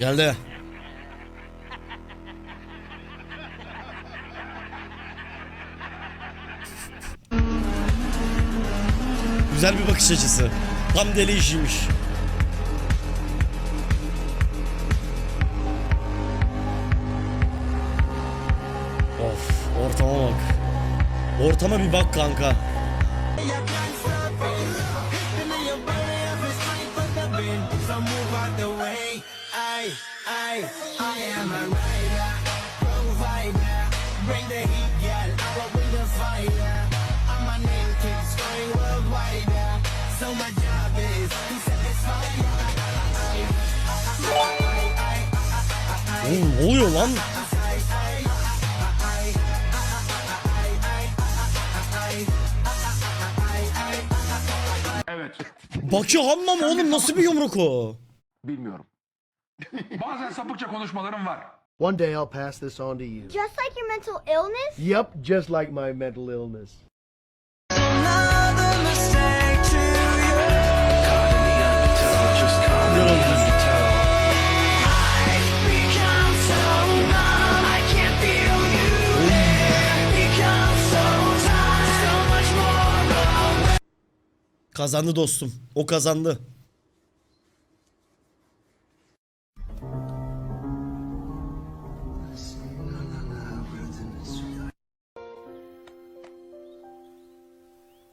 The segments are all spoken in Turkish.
Geldi. Güzel bir bakış açısı. Tam deli işiymiş. Of ortama bak. Ortama bir bak kanka. Oğlum ne oluyor lan? Evet. Baki Hammam oğlum nasıl bir yumruk o? Bilmiyorum. Bazen sapıkça konuşmalarım var. One day I'll pass this on to you. Just like your mental illness? Yep, just like my mental illness. Kazandı dostum. O kazandı.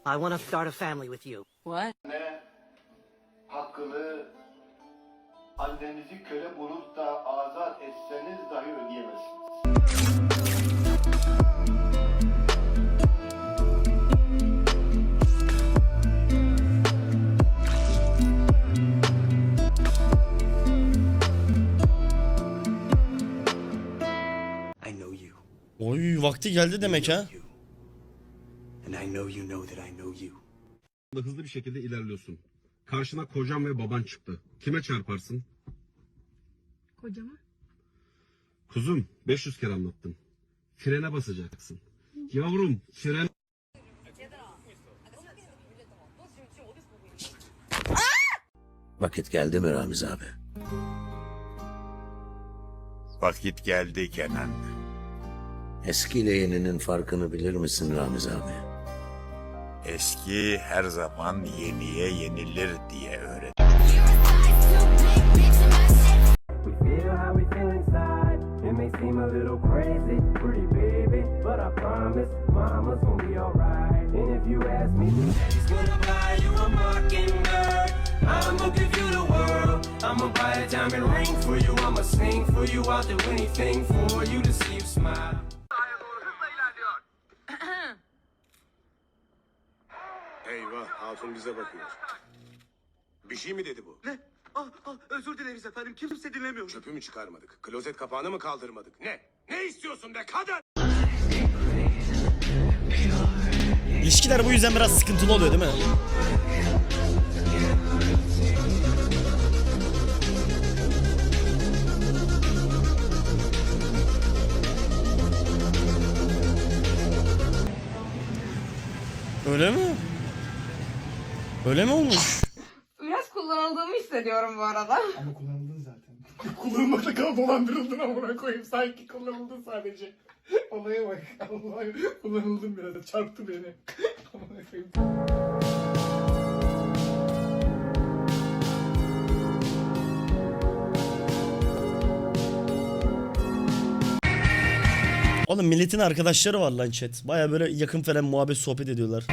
I want to start a family with you. What? hakkını annenizi köle bulup da azat etseniz dahi ödeyemezsiniz. Oy vakti geldi demek ha. You. And I know you know that I know you. hızlı bir şekilde ilerliyorsun. Karşına kocan ve baban çıktı. Kime çarparsın? Kocama? Kuzum 500 kere anlattım. Frene basacaksın. Yavrum fren Vakit geldi mi Ramiz abi? Vakit geldi Kenan. Eskiyle yeninin farkını bilir misin Ramiz abi? Eski her zaman yeniye yenilir diye öğret. Eyvah hatun bize bakıyor. Bir şey mi dedi bu? Ne? Ah, ah, özür dileriz efendim. Kimse dinlemiyor. Çöpü mü çıkarmadık? Klozet kapağını mı kaldırmadık? Ne? Ne istiyorsun be kadın? İlişkiler bu yüzden biraz sıkıntılı oluyor değil mi? Öyle mi? Öyle mi olmuş? Biraz kullanıldığımı hissediyorum bu arada. Ama kullanıldın zaten. Kullanılmadı kal dolandırıldın amına koyayım. Sanki kullanıldın sadece. Olaya bak. Allah'ım kullanıldım biraz. Çarptı beni. Amına koyayım. Oğlum milletin arkadaşları var lan chat. Baya böyle yakın falan muhabbet sohbet ediyorlar.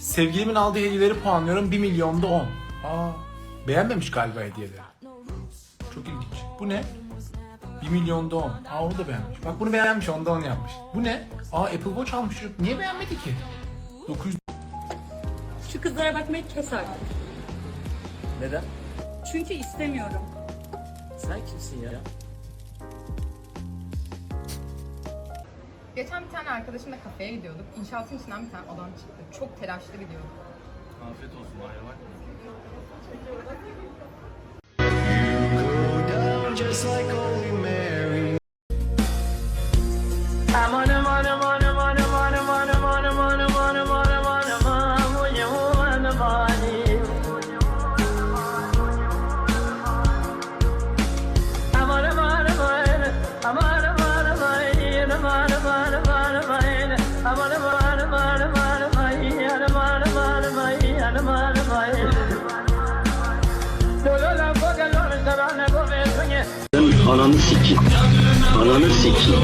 Sevgilimin aldığı hediyeleri puanlıyorum. 1 milyonda 10. Aa, beğenmemiş galiba hediyeleri. Çok ilginç. Bu ne? 1 milyonda 10. Aa onu da beğenmiş. Bak bunu beğenmiş onda 10 yapmış. Bu ne? Aa Apple Watch almış çocuk. Niye beğenmedi ki? 900 Şu kızlara bakmayı kes artık. Neden? Çünkü istemiyorum. Sen kimsin ya? Geçen bir tane arkadaşımla kafeye gidiyorduk. İnşaatın içinden bir tane adam çıktı. Çok telaşlı gidiyorduk. Ananı sikeyim. Ananı sikeyim.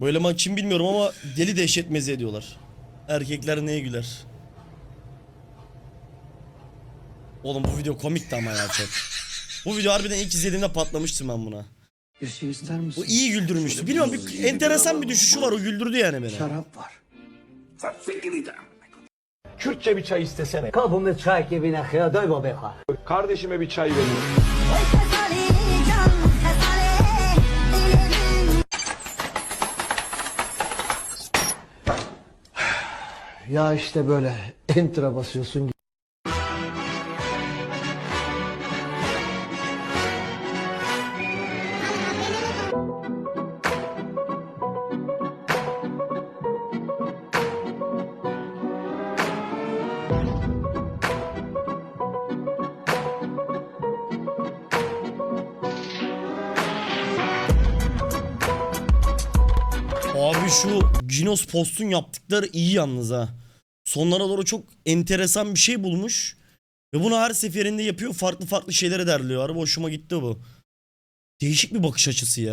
Bu eleman kim bilmiyorum ama deli dehşet meze ediyorlar. Erkekler neye güler? Oğlum bu video komikti ama ya çok. Bu video harbiden ilk izlediğimde patlamıştım ben buna. Bir şey ister misin? Bu iyi güldürmüştü. Bilmiyorum bir enteresan bir düşüşü var o güldürdü yani beni. Şarap var. Kürtçe bir çay istesene. Kapımı çay gibi ne doy baba. Kardeşime bir çay verin. Ya işte böyle enter'a basıyorsun. Abi şu Ginos Post'un yaptıkları iyi yalnız ha. Sonlara doğru çok enteresan bir şey bulmuş. Ve bunu her seferinde yapıyor. Farklı farklı şeylere derliyor. Harbi hoşuma gitti bu. Değişik bir bakış açısı ya.